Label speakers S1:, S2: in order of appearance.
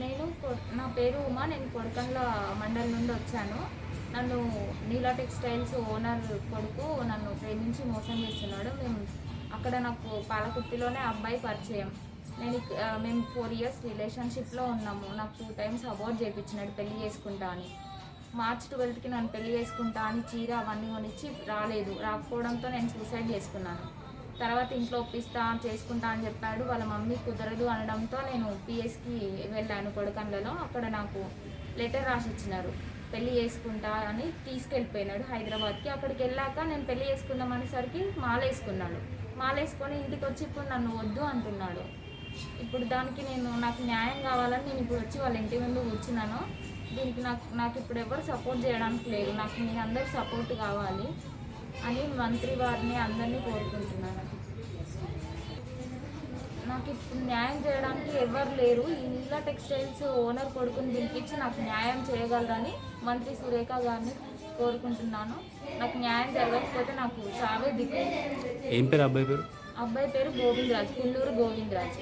S1: నేను కొ- నా పేరు ఉమా నేను కొడకండ్ల మండల్ నుండి వచ్చాను. నన్ను నీలా టెక్స్టైల్స్ ఓనర్ కొడుకు నన్ను ప్రేమించి మోసం చేస్తున్నాడు. మేము అక్కడ నాకు పాలకుర్తిలోనే అబ్బాయి పరిచయం. నేను మేము ఫోర్ ఇయర్స్ రిలేషన్షిప్లో ఉన్నాము. నాకు టూ టైమ్స్ అవార్డ్ చేయించినాడు పెళ్ళి చేసుకుంటా అని. మార్చ్ ట్వెల్త్కి నన్ను పెళ్ళి చేసుకుంటా అని చీర అవన్నీ కొనిచ్చి రాలేదు. రాకపోవడంతో నేను సూసైడ్ చేసుకున్నాను. తర్వాత ఇంట్లో ఒప్పిస్తా చేసుకుంటా అని చెప్పాడు. వాళ్ళ మమ్మీ కుదరదు అనడంతో నేను పిఎస్కి వెళ్ళాను కొడకండ్లలో అక్కడ నాకు లెటర్ రాసి ఇచ్చినారు పెళ్ళి చేసుకుంటా అని తీసుకెళ్ళిపోయినాడు హైదరాబాద్కి. అక్కడికి వెళ్ళాక నేను పెళ్ళి చేసుకుందాం అనేసరికి మాల వేసుకున్నాడు మాల వేసుకొని ఇంటికి వచ్చి ఇప్పుడు నన్ను వద్దు అంటున్నాడు. ఇప్పుడు దానికి నేను నాకు న్యాయం కావాలని నేను ఇప్పుడు వచ్చి వాళ్ళ ఇంటి ముందు కూర్చున్నాను. దీనికి నాకు నాకు ఇప్పుడు ఎవరు సపోర్ట్ చేయడానికి లేదు. నాకు మీ అందరు సపోర్ట్ కావాలి అని మంత్రి వారిని అందరినీ కోరుకుంటున్నాను. నాకు ఇప్పుడు న్యాయం చేయడానికి ఎవరు లేరు. ఈ నీళ్ళ టెక్స్టైల్స్ ఓనర్ కొడుకుని పిలిపించి నాకు న్యాయం చేయగలరని మంత్రి సురేఖ గారిని కోరుకుంటున్నాను. నాకు న్యాయం జరగకపోతే నాకు చావే దిక్కు.
S2: ఏం పేరు? అబ్బాయి పేరు?
S1: అబ్బాయి పేరు గోవిందరాజ్ కుల్లూరు గోవిందరాజ్.